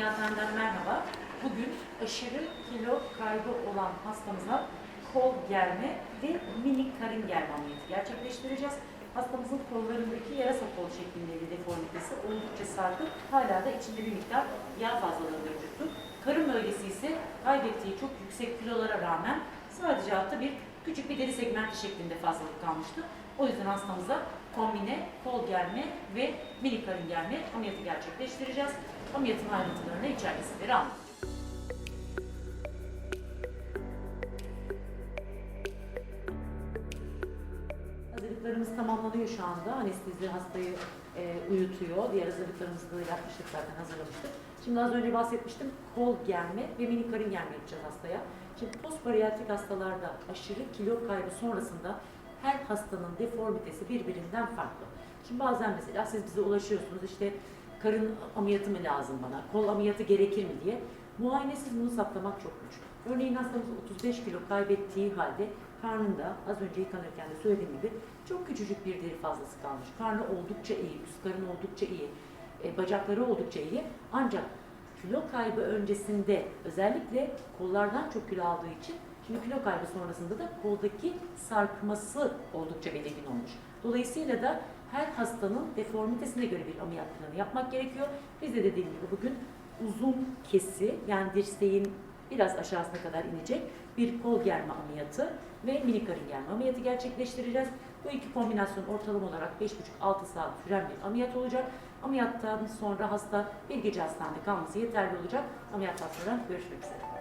Ameliyathaneden merhaba. Bugün aşırı kilo kaybı olan hastamıza kol germe ve minik karın germe ameliyatı gerçekleştireceğiz. Hastamızın kollarındaki yarasa kol şeklinde bir deformitesi oldukça sarkık, hala da içinde bir miktar yağ fazlalığı mevcuttur. Karın bölgesi ise kaybettiği çok yüksek kilolara rağmen sadece altta bir küçük bir deri segmenti şeklinde fazlalık kalmıştı. O yüzden hastamıza kombine, kol germe ve minik karın germe ameliyatı gerçekleştireceğiz. Ameliyatın ayrıntılarını içeride sizlere Hazırlıklarımız tamamlanıyor şu anda. Anestezi hastayı e, uyutuyor. Diğer hazırlıklarımızı da yapmıştık zaten hazırlamıştık. Şimdi az önce bahsetmiştim. Kol germe ve minik karın germe yapacağız hastaya. Şimdi postbariyatrik hastalarda aşırı kilo kaybı sonrasında her hastanın deformitesi birbirinden farklı. Şimdi bazen mesela siz bize ulaşıyorsunuz işte karın ameliyatı mı lazım bana, kol ameliyatı gerekir mi diye. Muayenesiz bunu saptamak çok güç. Örneğin hastamız 35 kilo kaybettiği halde karnında az önce yıkanırken de söylediğim gibi çok küçücük bir deri fazlası kalmış. Karnı oldukça iyi, üst karın oldukça iyi, e, bacakları oldukça iyi. Ancak kilo kaybı öncesinde özellikle kollardan çok kilo aldığı için şimdi kilo kaybı sonrasında da koldaki sarkması oldukça belirgin olmuş. Dolayısıyla da her hastanın deformitesine göre bir ameliyat planı yapmak gerekiyor. Biz de dediğim gibi bugün uzun kesi yani dirseğin biraz aşağısına kadar inecek bir kol germe ameliyatı ve mini karın germe ameliyatı gerçekleştireceğiz. Bu iki kombinasyon ortalama olarak 5,5-6 saat süren bir ameliyat olacak. Ameliyattan sonra hasta bir gece hastanede kalması yeterli olacak. Ameliyattan sonra görüşmek üzere.